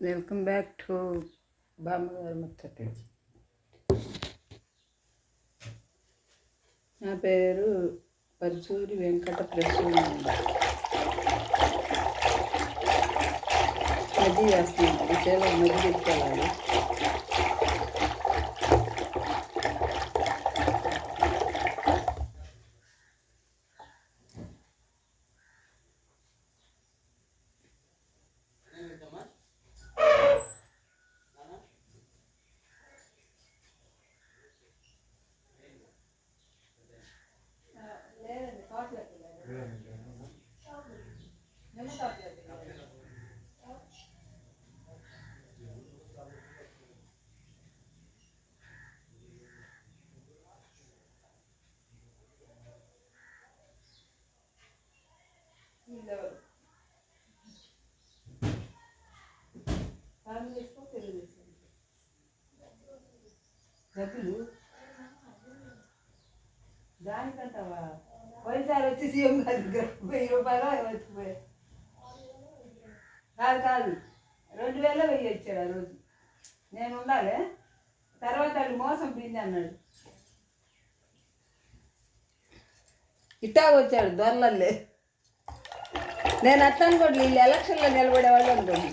Welcome back to బామ్మగారు ముచ్చట్లు. నా పేరు పరుచూరి వెంకట ప్రసూన మజ్జి చేస్తున్నాను ఈ చేలో మజ్జి పెట్టుకోవాలి డబ్బులు దానికంటావా పోయినసారి వచ్చి సీఎం గారి దగ్గర వెయ్యి రూపాయలు వచ్చిపోయాయి కాదు కాదు. రెండు వేల వెయ్యి వచ్చాడు ఆ రోజు. నేను ఉండాలి. తర్వాత వాళ్ళు మోసం పిండి అన్నాడు. ఇట్టా వచ్చాడు దొరలల్లే. నేను అట్లా అనుకోండి వీళ్ళు ఎలక్షన్లో నిలబడే వాళ్ళు అనుకోండి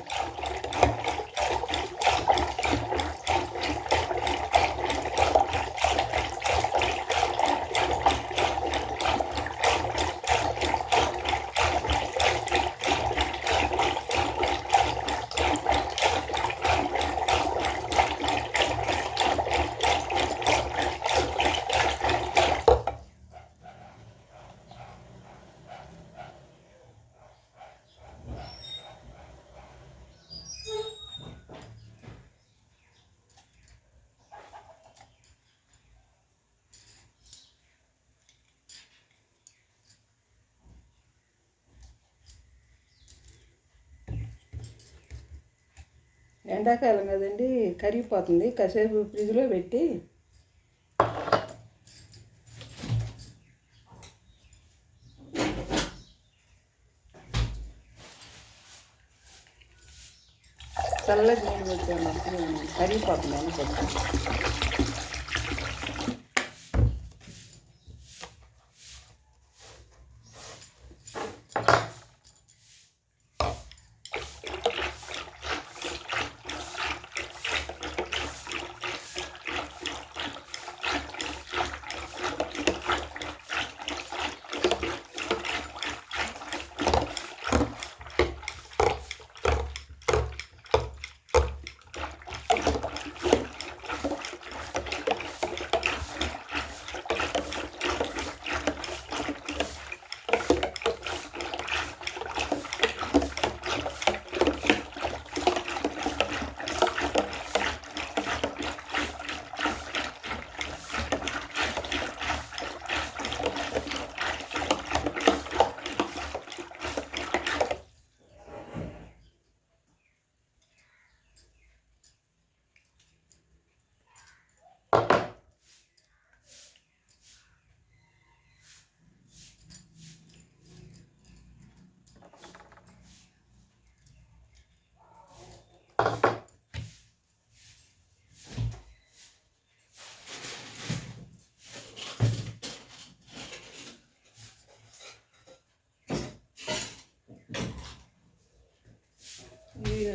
ఎండాకాలం కదండి కరిగిపోతుంది. కాసేపు ఫ్రిడ్జ్లో పెట్టి చల్లగా నీళ్ళు పెట్టాను కరిగిపోతుంది. అనుకుంటా